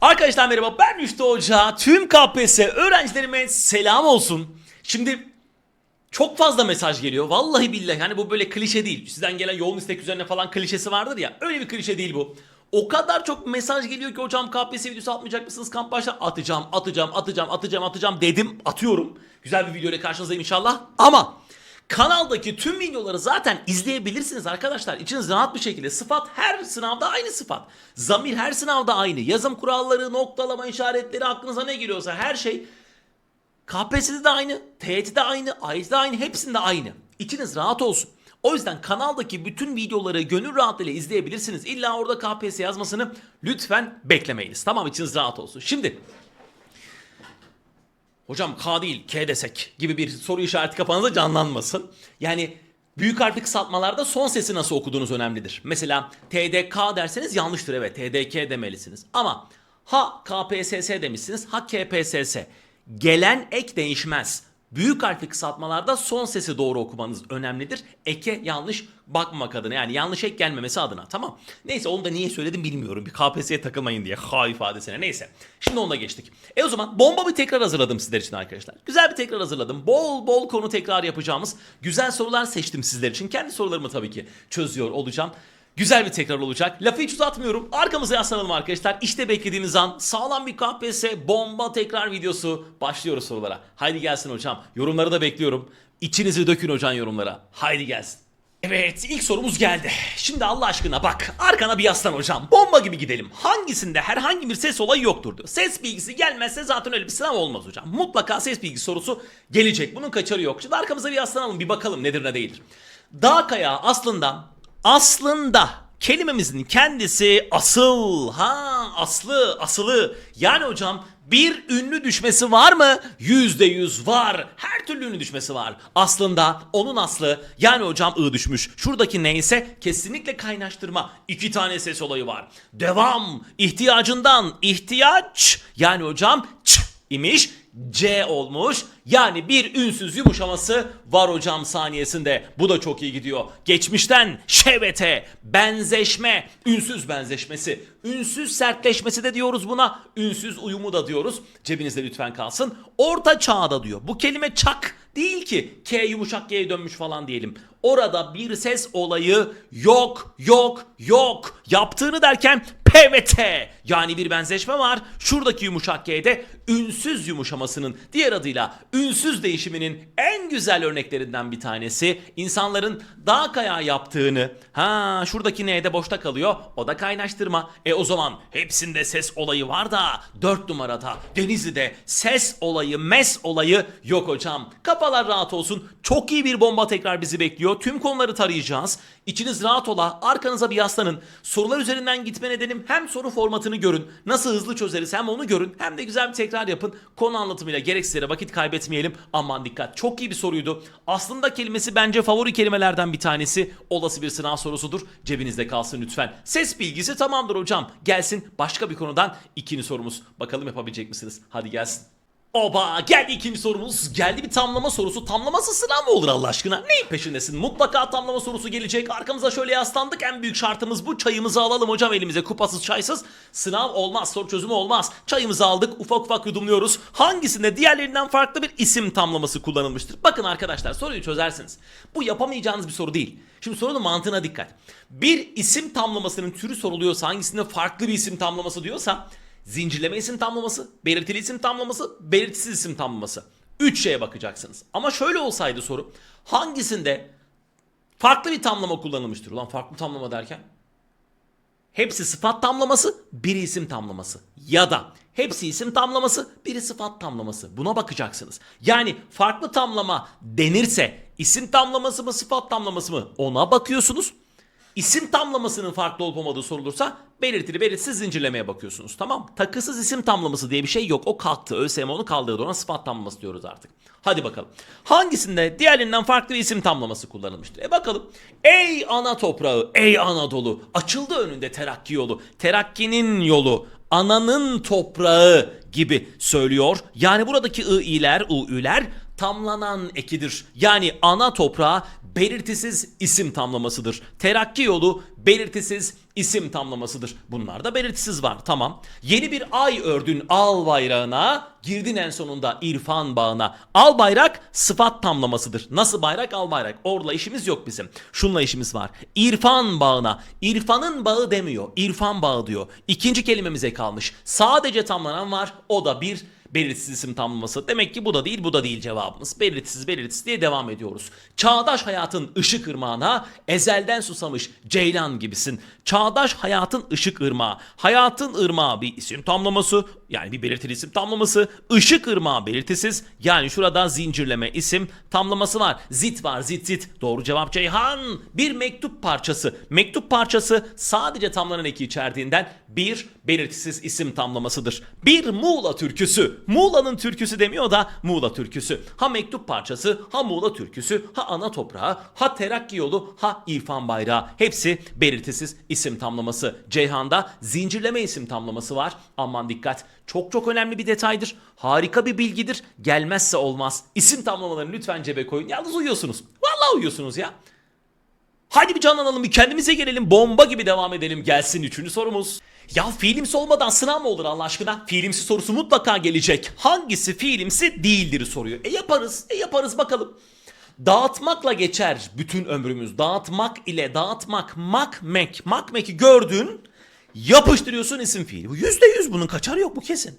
Arkadaşlar merhaba ben Rüştü Hoca. Tüm KPSS öğrencilerime selam olsun. Şimdi çok fazla mesaj geliyor. Vallahi billahi hani bu böyle klişe değil. Sizden gelen yoğun istek üzerine falan klişesi vardır ya. Öyle bir klişe değil bu. O kadar çok mesaj geliyor ki hocam KPSS videosu atmayacak mısınız? Kamp başlar atacağım, atacağım, atacağım, atacağım, atacağım dedim. Atıyorum. Güzel bir video ile karşınızdayım inşallah. Ama kanaldaki tüm videoları zaten izleyebilirsiniz arkadaşlar. İçiniz rahat bir şekilde. Sıfat her sınavda aynı sıfat. Zamir her sınavda aynı. Yazım kuralları, noktalama işaretleri, aklınıza ne geliyorsa her şey KPSS'de de aynı, TYT'de aynı, AYT'de aynı, hepsinde aynı. İçiniz rahat olsun. O yüzden kanaldaki bütün videoları gönül rahatlığıyla izleyebilirsiniz. İlla orada KPSS yazmasını lütfen beklemeyiniz. Tamam içiniz rahat olsun. Şimdi hocam K değil K desek gibi bir soru işareti kafanızda canlanmasın. Yani büyük harfli kısaltmalarda son sesi nasıl okuduğunuz önemlidir. Mesela TDK derseniz yanlıştır evet TDK demelisiniz. Ama ha KPSS demişsiniz ha KPSS. Gelen ek değişmez. Büyük harfli kısaltmalarda son sesi doğru okumanız önemlidir. Eke yanlış bakmamak adına yani yanlış ek gelmemesi adına tamam. Neyse onu da niye söyledim bilmiyorum. Bir KPSS'ye takılmayın diye ha ifadesine neyse. Şimdi ona geçtik. E o zaman bomba bir tekrar hazırladım sizler için arkadaşlar. Güzel bir tekrar hazırladım. Bol bol konu tekrar yapacağımız güzel sorular seçtim sizler için. Kendi sorularımı tabii ki çözüyor olacağım. Güzel bir tekrar olacak. Lafı hiç uzatmıyorum. Arkamıza yaslanalım arkadaşlar. İşte beklediğiniz an sağlam bir KPSS bomba tekrar videosu. Başlıyoruz sorulara. Haydi gelsin hocam. Yorumları da bekliyorum. İçinizi dökün hocam yorumlara. Haydi gelsin. Evet ilk sorumuz geldi. Şimdi Allah aşkına bak arkana bir yaslan hocam. Bomba gibi gidelim. Hangisinde herhangi bir ses olayı yoktur diyor. Ses bilgisi gelmezse zaten öyle bir sınav olmaz hocam. Mutlaka ses bilgisi sorusu gelecek. Bunun kaçarı yok. Şimdi arkamıza bir yaslanalım bir bakalım nedir ne değildir. Dağ kayağı aslında aslında kelimemizin kendisi asıl ha aslı asılı yani hocam bir ünlü düşmesi var mı? Yüzde yüz var. Her türlü ünlü düşmesi var. Aslında onun aslı yani hocam ı düşmüş. Şuradaki neyse kesinlikle kaynaştırma. İki tane ses olayı var. Devam. ihtiyacından ihtiyaç yani hocam ç imiş. C olmuş. Yani bir ünsüz yumuşaması var hocam saniyesinde. Bu da çok iyi gidiyor. Geçmişten şevete, benzeşme, ünsüz benzeşmesi, ünsüz sertleşmesi de diyoruz buna. Ünsüz uyumu da diyoruz. Cebinizde lütfen kalsın. Orta çağda diyor. Bu kelime çak değil ki. K yumuşak G'ye dönmüş falan diyelim. Orada bir ses olayı yok, yok, yok. Yaptığını derken PVT yani bir benzeşme var. Şuradaki yumuşak G'de ünsüz yumuşamasının diğer adıyla ünsüz değişiminin en güzel örneklerinden bir tanesi. İnsanların dağ kayağı yaptığını ha şuradaki N'de boşta kalıyor o da kaynaştırma. E o zaman hepsinde ses olayı var da 4 numarada Denizli'de ses olayı mes olayı yok hocam. Kafalar rahat olsun. Çok iyi bir bomba tekrar bizi bekliyor. Tüm konuları tarayacağız. İçiniz rahat ola. Arkanıza bir yaslanın. Sorular üzerinden gitme nedenim hem soru formatını görün. Nasıl hızlı çözeriz hem onu görün. Hem de güzel bir tekrar yapın. Konu anlatımıyla gereksiz vakit kaybetmeyelim. Aman dikkat. Çok iyi bir soruydu. Aslında kelimesi bence favori kelimelerden bir tanesi. Olası bir sınav sorusudur. Cebinizde kalsın lütfen. Ses bilgisi tamamdır hocam. Gelsin başka bir konudan ikinci sorumuz. Bakalım yapabilecek misiniz? Hadi gelsin. Oba geldi ikinci sorumuz. Geldi bir tamlama sorusu. Tamlaması sınav mı olur Allah aşkına? Neyin peşindesin? Mutlaka tamlama sorusu gelecek. Arkamıza şöyle yaslandık. En büyük şartımız bu. Çayımızı alalım hocam elimize. Kupasız çaysız. Sınav olmaz. Soru çözümü olmaz. Çayımızı aldık. Ufak ufak yudumluyoruz. Hangisinde diğerlerinden farklı bir isim tamlaması kullanılmıştır? Bakın arkadaşlar soruyu çözersiniz. Bu yapamayacağınız bir soru değil. Şimdi sorunun mantığına dikkat. Bir isim tamlamasının türü soruluyorsa hangisinde farklı bir isim tamlaması diyorsa zincirleme isim tamlaması, belirtili isim tamlaması, belirtisiz isim tamlaması. Üç şeye bakacaksınız. Ama şöyle olsaydı soru hangisinde farklı bir tamlama kullanılmıştır? Ulan farklı tamlama derken? Hepsi sıfat tamlaması, biri isim tamlaması. Ya da hepsi isim tamlaması, biri sıfat tamlaması. Buna bakacaksınız. Yani farklı tamlama denirse isim tamlaması mı, sıfat tamlaması mı ona bakıyorsunuz. İsim tamlamasının farklı olup olmadığı sorulursa belirtili belirsiz zincirlemeye bakıyorsunuz. Tamam. Takısız isim tamlaması diye bir şey yok. O kalktı. ÖSYM onu kaldırdı. Ona sıfat tamlaması diyoruz artık. Hadi bakalım. Hangisinde diğerlerinden farklı bir isim tamlaması kullanılmıştır? E bakalım. Ey ana toprağı, ey Anadolu. Açıldı önünde terakki yolu. Terakkinin yolu. Ananın toprağı gibi söylüyor. Yani buradaki ı iler, u üler tamlanan ekidir. Yani ana toprağa belirtisiz isim tamlamasıdır. Terakki yolu belirtisiz isim tamlamasıdır. Bunlar da belirtisiz var. Tamam. Yeni bir ay ördün al bayrağına, girdin en sonunda irfan bağına. Al bayrak sıfat tamlamasıdır. Nasıl bayrak? Al bayrak. Orla işimiz yok bizim. Şunla işimiz var. İrfan bağına. İrfanın bağı demiyor. İrfan bağı diyor. İkinci kelimemize kalmış. Sadece tamlanan var. O da bir belirtisiz isim tamlaması. Demek ki bu da değil bu da değil cevabımız. Belirtisiz belirtisiz diye devam ediyoruz. Çağdaş hayatın ışık ırmağına ezelden susamış ceylan gibisin. Çağdaş hayatın ışık ırmağı. Hayatın ırmağı bir isim tamlaması yani bir belirtili isim tamlaması. Işık ırmağı belirtisiz yani şurada zincirleme isim tamlaması var. Zit var zit zit. Doğru cevap Ceyhan. Bir mektup parçası. Mektup parçası sadece tamlanan eki içerdiğinden bir belirtisiz isim tamlamasıdır. Bir Muğla türküsü. Muğla'nın türküsü demiyor da Muğla türküsü. Ha mektup parçası, ha Muğla türküsü, ha ana toprağı, ha terakki yolu, ha İrfan bayrağı. Hepsi belirtisiz isim tamlaması. Ceyhan'da zincirleme isim tamlaması var. Aman dikkat. Çok çok önemli bir detaydır. Harika bir bilgidir. Gelmezse olmaz. İsim tamlamalarını lütfen cebe koyun. Yalnız uyuyorsunuz. Vallahi uyuyorsunuz ya. Hadi bir canlanalım bir kendimize gelelim bomba gibi devam edelim gelsin üçüncü sorumuz. Ya fiilimsi olmadan sınav mı olur Allah aşkına? Fiilimsi sorusu mutlaka gelecek. Hangisi fiilimsi değildir soruyor. E yaparız e yaparız bakalım. Dağıtmakla geçer bütün ömrümüz. Dağıtmak ile dağıtmak mak mek. Gördün yapıştırıyorsun isim fiili. Bu yüzde yüz bunun kaçarı yok bu kesin.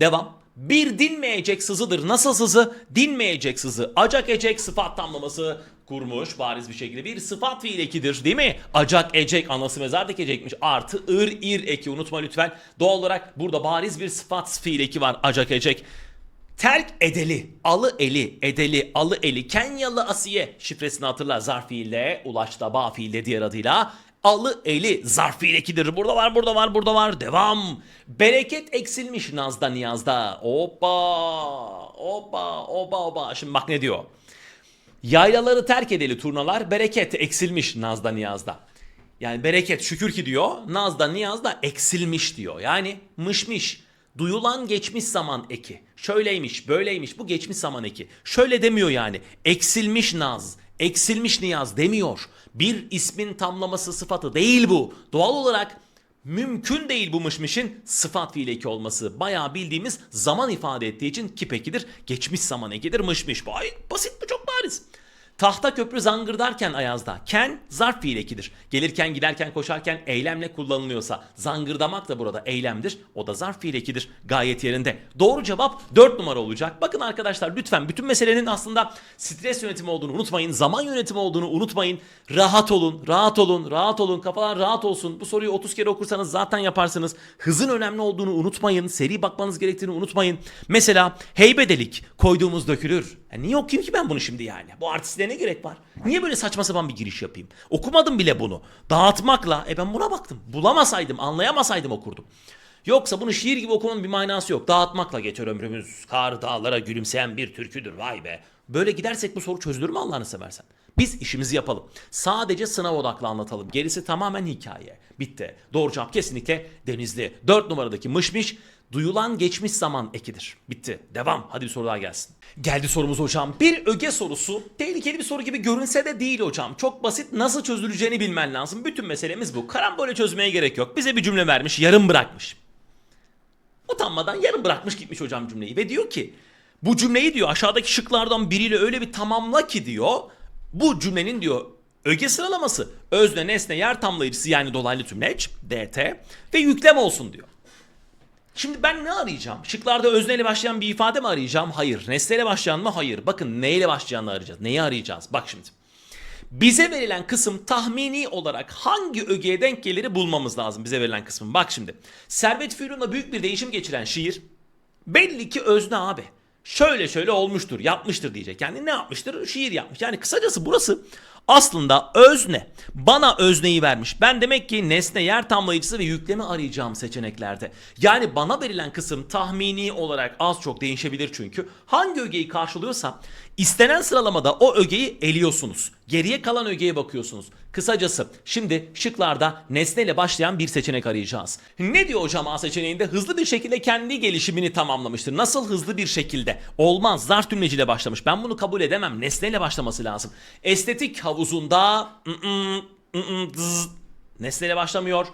Devam. Bir dinmeyecek sızıdır. Nasıl sızı? Dinmeyecek sızı. Acak ecek sıfat tamlaması kurmuş bariz bir şekilde. Bir sıfat fiil ekidir değil mi? Acak ecek anası mezar ekecekmiş. Artı ır ir eki unutma lütfen. Doğal olarak burada bariz bir sıfat fiil eki var. Acak ecek. Terk edeli, alı eli, edeli, alı eli, Kenyalı Asiye şifresini hatırla zarf fiille, ulaşta bağ fiille diğer adıyla. Alı eli zarf fiil ekidir. Burada var, burada var, burada var. Devam. Bereket eksilmiş nazda niyazda. Hoppa, hoppa, hoppa, hoppa. Şimdi bak ne diyor. Yaylaları terk edeli turnalar bereket eksilmiş nazda niyazda. Yani bereket şükür ki diyor. Nazda niyazda eksilmiş diyor. Yani mışmış. Duyulan geçmiş zaman eki. Şöyleymiş, böyleymiş. Bu geçmiş zaman eki. Şöyle demiyor yani. Eksilmiş naz, eksilmiş niyaz demiyor. Bir ismin tamlaması sıfatı değil bu. Doğal olarak mümkün değil bu mışmışın sıfat fiil eki olması. Bayağı bildiğimiz zaman ifade ettiği için kip ekidir. Geçmiş zaman ekidir mışmış. Basit bu çok bariz. Tahta köprü zangırdarken ayazda. Ken zarf fiil ekidir. Gelirken giderken koşarken eylemle kullanılıyorsa zangırdamak da burada eylemdir. O da zarf fiil ekidir. Gayet yerinde. Doğru cevap 4 numara olacak. Bakın arkadaşlar lütfen bütün meselenin aslında stres yönetimi olduğunu unutmayın. Zaman yönetimi olduğunu unutmayın. Rahat olun, rahat olun, rahat olun. Kafalar rahat olsun. Bu soruyu 30 kere okursanız zaten yaparsınız. Hızın önemli olduğunu unutmayın. Seri bakmanız gerektiğini unutmayın. Mesela heybedelik koyduğumuz dökülür. Ya niye okuyayım ki ben bunu şimdi yani? Bu artistliğe ne gerek var? Niye böyle saçma sapan bir giriş yapayım? Okumadım bile bunu. Dağıtmakla e ben buna baktım. Bulamasaydım, anlayamasaydım okurdum. Yoksa bunu şiir gibi okumanın bir manası yok. Dağıtmakla geçer ömrümüz. Kar dağlara gülümseyen bir türküdür vay be. Böyle gidersek bu soru çözülür mü Allah'ını seversen? Biz işimizi yapalım. Sadece sınav odaklı anlatalım. Gerisi tamamen hikaye. Bitti. Doğru cevap kesinlikle Denizli. 4 numaradaki mışmış duyulan geçmiş zaman ekidir. Bitti. Devam. Hadi bir soru daha gelsin. Geldi sorumuz hocam. Bir öge sorusu. Tehlikeli bir soru gibi görünse de değil hocam. Çok basit. Nasıl çözüleceğini bilmen lazım. Bütün meselemiz bu. Karambole çözmeye gerek yok. Bize bir cümle vermiş. Yarım bırakmış. Utanmadan yarım bırakmış gitmiş hocam cümleyi. Ve diyor ki bu cümleyi diyor aşağıdaki şıklardan biriyle öyle bir tamamla ki diyor. Bu cümlenin diyor öge sıralaması özne nesne yer tamlayıcısı yani dolaylı tümleç DT ve yüklem olsun diyor. Şimdi ben ne arayacağım? Şıklarda özneyle başlayan bir ifade mi arayacağım? Hayır. Nesneyle başlayan mı? Hayır. Bakın neyle başlayanı arayacağız. Neyi arayacağız? Bak şimdi. Bize verilen kısım tahmini olarak hangi ögeye denk geliri bulmamız lazım bize verilen kısmın. Bak şimdi. Servet Fünun'la büyük bir değişim geçiren şiir belli ki özne abi. Şöyle şöyle olmuştur, yapmıştır diyecek. Yani ne yapmıştır? Şiir yapmış. Yani kısacası burası aslında özne. Bana özneyi vermiş. Ben demek ki nesne, yer tamlayıcısı ve yüklemi arayacağım seçeneklerde. Yani bana verilen kısım tahmini olarak az çok değişebilir çünkü. Hangi ögeyi karşılıyorsa istenen sıralamada o ögeyi eliyorsunuz. Geriye kalan ögeye bakıyorsunuz. Kısacası şimdi şıklarda nesneyle başlayan bir seçenek arayacağız. Ne diyor hocam A seçeneğinde? Hızlı bir şekilde kendi gelişimini tamamlamıştır. Nasıl hızlı bir şekilde? Olmaz. Zarf tümleciyle başlamış. Ben bunu kabul edemem. Nesneyle başlaması lazım. Estetik havuzunda ı-ı, ı-ı, nesneyle başlamıyor.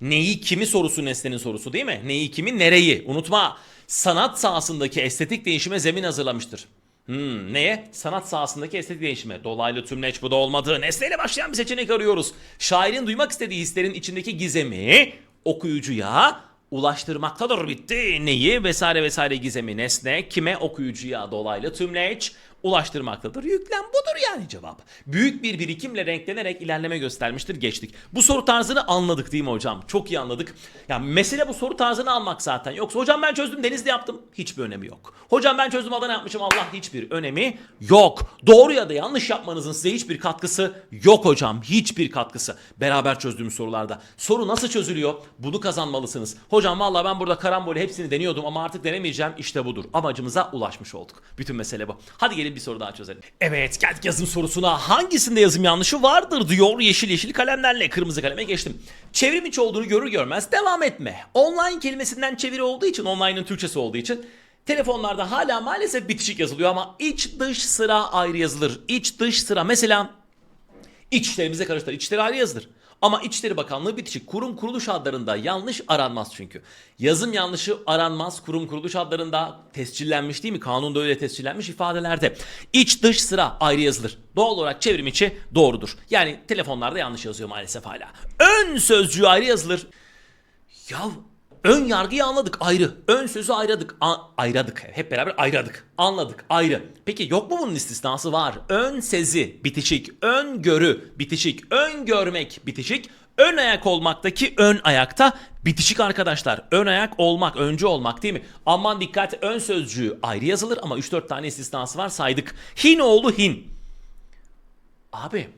Neyi kimi sorusu nesnenin sorusu değil mi? Neyi kimi nereyi unutma. Sanat sahasındaki estetik değişime zemin hazırlamıştır. Hmm, neye? Sanat sahasındaki estetik değişime. Dolaylı tümleç bu da olmadı. Nesneyle başlayan bir seçenek arıyoruz. Şairin duymak istediği hislerin içindeki gizemi okuyucuya ulaştırmaktadır bitti. Neyi vesaire vesaire gizemi nesne kime okuyucuya dolaylı tümleç ulaştırmaktadır. Yüklem budur yani cevap. Büyük bir birikimle renklenerek ilerleme göstermiştir geçtik. Bu soru tarzını anladık değil mi hocam? Çok iyi anladık. Ya mesele bu soru tarzını almak zaten. Yoksa hocam ben çözdüm denizde yaptım. Hiçbir önemi yok. Hocam ben çözdüm Adana yapmışım Allah hiçbir önemi yok. Doğru ya da yanlış yapmanızın size hiçbir katkısı yok hocam. Hiçbir katkısı. Beraber çözdüğümüz sorularda. Soru nasıl çözülüyor? Bunu kazanmalısınız. Hocam valla ben burada karambole hepsini deniyordum ama artık denemeyeceğim. İşte budur. Amacımıza ulaşmış olduk. Bütün mesele bu. Hadi gelin bir soru daha çözelim. Evet geldik yazım sorusuna. Hangisinde yazım yanlışı vardır diyor yeşil yeşil kalemlerle. Kırmızı kaleme geçtim. Çevrim içi olduğunu görür görmez devam etme. Online kelimesinden çeviri olduğu için, online'ın Türkçesi olduğu için telefonlarda hala maalesef bitişik yazılıyor ama iç dış sıra ayrı yazılır. İç dış sıra mesela İçişlerimize karıştır. İçişleri ayrı yazılır. Ama İçişleri Bakanlığı bitişik. Kurum kuruluş adlarında yanlış aranmaz çünkü. Yazım yanlışı aranmaz kurum kuruluş adlarında tescillenmiş değil mi? Kanunda öyle tescillenmiş ifadelerde. İç dış sıra ayrı yazılır. Doğal olarak çevrim içi doğrudur. Yani telefonlarda yanlış yazıyor maalesef hala. Ön sözcüğü ayrı yazılır. Ya ön yargıyı anladık ayrı. Ön sözü ayradık. A- ayradık. Hep beraber ayradık. Anladık ayrı. Peki yok mu bunun istisnası? Var. Ön sezi bitişik. Ön görü bitişik. Ön görmek bitişik. Ön ayak olmaktaki ön ayakta bitişik arkadaşlar. Ön ayak olmak, öncü olmak değil mi? Aman dikkat ön sözcüğü ayrı yazılır ama 3-4 tane istisnası var saydık. Hin oğlu hin. Abi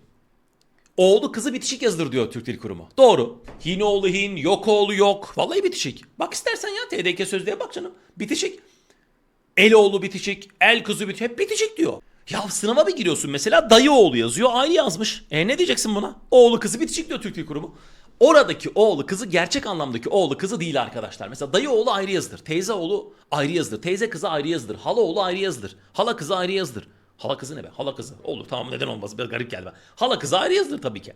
Oğlu kızı bitişik yazılır diyor Türk Dil Kurumu. Doğru. Hin oğlu hin, yok oğlu yok. Vallahi bitişik. Bak istersen ya TDK sözlüğe bak canım. Bitişik. El oğlu bitişik, el kızı bitişik. Hep bitişik diyor. Ya sınava bir giriyorsun mesela dayı oğlu yazıyor ayrı yazmış. E ne diyeceksin buna? Oğlu kızı bitişik diyor Türk Dil Kurumu. Oradaki oğlu kızı gerçek anlamdaki oğlu kızı değil arkadaşlar. Mesela dayı oğlu ayrı yazılır. Teyze oğlu ayrı yazılır. Teyze kızı ayrı yazılır. Hala oğlu ayrı yazılır. Hala kızı ayrı yazılır. Hala kızı ne be? Hala kızı. Olur tamam neden olmaz? Biraz garip geldi bana. Hala kızı ayrı yazılır tabii ki.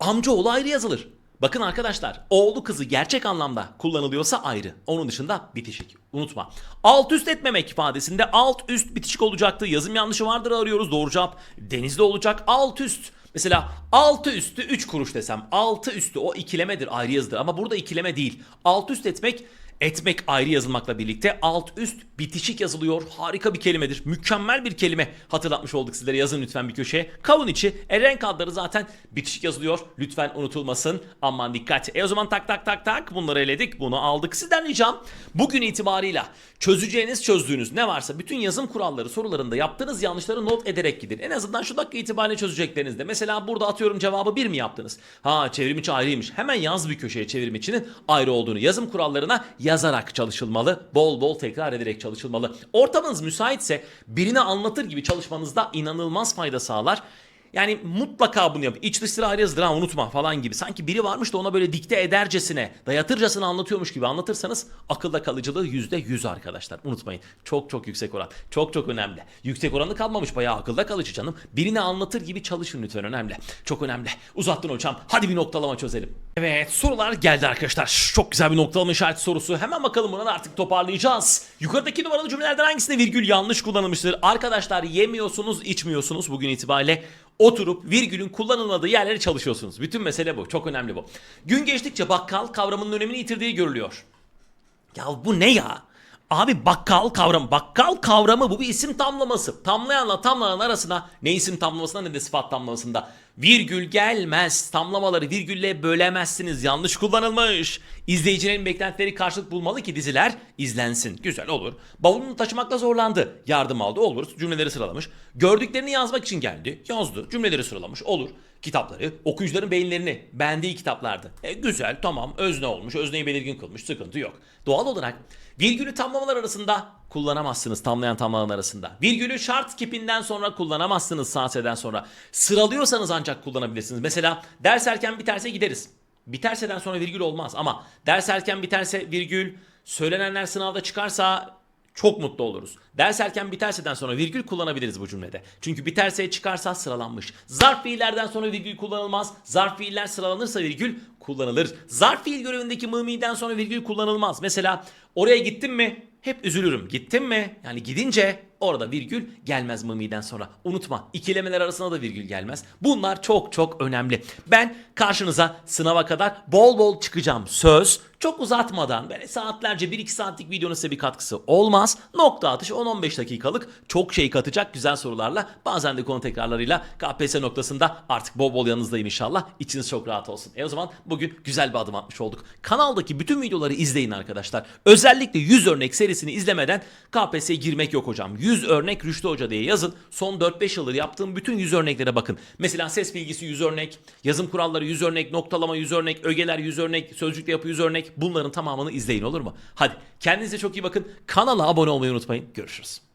Amca oğlu ayrı yazılır. Bakın arkadaşlar oğlu kızı gerçek anlamda kullanılıyorsa ayrı. Onun dışında bitişik. Unutma. Alt üst etmemek ifadesinde alt üst bitişik olacaktı. Yazım yanlışı vardır arıyoruz. Doğru cevap denizde olacak. Alt üst. Mesela altı üstü 3 kuruş desem. Altı üstü o ikilemedir ayrı yazıdır. Ama burada ikileme değil. Alt üst etmek Etmek ayrı yazılmakla birlikte alt üst bitişik yazılıyor. Harika bir kelimedir. Mükemmel bir kelime hatırlatmış olduk sizlere. Yazın lütfen bir köşeye. Kavun içi. E renk adları zaten bitişik yazılıyor. Lütfen unutulmasın. Aman dikkat. E o zaman tak tak tak tak bunları eledik. Bunu aldık. Sizden ricam bugün itibarıyla çözeceğiniz çözdüğünüz ne varsa bütün yazım kuralları sorularında yaptığınız yanlışları not ederek gidin. En azından şu dakika itibariyle çözeceklerinizde. Mesela burada atıyorum cevabı bir mi yaptınız? Ha çevrim içi ayrıymış. Hemen yaz bir köşeye çevrim içinin ayrı olduğunu. Yazım kurallarına yazarak çalışılmalı. Bol bol tekrar ederek çalışılmalı. Ortamınız müsaitse birine anlatır gibi çalışmanızda inanılmaz fayda sağlar. Yani mutlaka bunu yap. İç dış sıra ayrı ha unutma falan gibi. Sanki biri varmış da ona böyle dikte edercesine, dayatırcasına anlatıyormuş gibi anlatırsanız akılda kalıcılığı %100 arkadaşlar. Unutmayın. Çok çok yüksek oran. Çok çok önemli. Yüksek oranı kalmamış bayağı akılda kalıcı canım. Birine anlatır gibi çalışın lütfen önemli. Çok önemli. Uzattın hocam. Hadi bir noktalama çözelim. Evet sorular geldi arkadaşlar. Çok güzel bir noktalama işareti sorusu. Hemen bakalım buna da artık toparlayacağız. Yukarıdaki numaralı cümlelerden hangisinde virgül yanlış kullanılmıştır? Arkadaşlar yemiyorsunuz, içmiyorsunuz bugün itibariyle oturup virgülün kullanılmadığı yerlere çalışıyorsunuz. Bütün mesele bu. Çok önemli bu. Gün geçtikçe bakkal kavramının önemini yitirdiği görülüyor. Ya bu ne ya? Abi bakkal kavramı. Bakkal kavramı bu bir isim tamlaması. Tamlayanla tamlanan arasına ne isim tamlamasında ne de sıfat tamlamasında. Virgül gelmez. Tamlamaları virgülle bölemezsiniz. Yanlış kullanılmış. İzleyicilerin beklentileri karşılık bulmalı ki diziler izlensin. Güzel olur. Bavulunu taşımakta zorlandı. Yardım aldı. Olur. Cümleleri sıralamış. Gördüklerini yazmak için geldi. Yazdı. Cümleleri sıralamış. Olur kitapları okuyucuların beyinlerini beğendiği kitaplardı. E, güzel tamam özne olmuş özneyi belirgin kılmış sıkıntı yok. Doğal olarak virgülü tamlamalar arasında kullanamazsınız tamlayan tamlanan arasında. Virgülü şart kipinden sonra kullanamazsınız saateden sonra. Sıralıyorsanız ancak kullanabilirsiniz. Mesela ders erken biterse gideriz. Biterseden sonra virgül olmaz ama ders erken biterse virgül söylenenler sınavda çıkarsa çok mutlu oluruz. Ders erken biterseden sonra virgül kullanabiliriz bu cümlede. Çünkü biterseye çıkarsa sıralanmış. Zarf fiillerden sonra virgül kullanılmaz. Zarf fiiller sıralanırsa virgül kullanılır. Zarf fiil görevindeki mımiden sonra virgül kullanılmaz. Mesela oraya gittin mi? Hep üzülürüm. Gittin mi? Yani gidince orada virgül gelmez mımiden sonra. Unutma ikilemeler arasında da virgül gelmez. Bunlar çok çok önemli. Ben karşınıza sınava kadar bol bol çıkacağım. Söz çok uzatmadan böyle saatlerce 1-2 saatlik videonun size bir katkısı olmaz. Nokta atışı 10-15 dakikalık çok şey katacak güzel sorularla bazen de konu tekrarlarıyla KPSS noktasında artık bol bol yanınızdayım inşallah. İçiniz çok rahat olsun. E o zaman bugün güzel bir adım atmış olduk. Kanaldaki bütün videoları izleyin arkadaşlar. Özellikle 100 örnek serisini izlemeden KPSS'ye girmek yok hocam. 100 örnek Rüştü Hoca diye yazın. Son 4-5 yıldır yaptığım bütün 100 örneklere bakın. Mesela ses bilgisi 100 örnek, yazım kuralları 100 örnek, noktalama 100 örnek, ögeler 100 örnek, sözcükle yapı 100 örnek. Bunların tamamını izleyin olur mu? Hadi kendinize çok iyi bakın. Kanala abone olmayı unutmayın. Görüşürüz.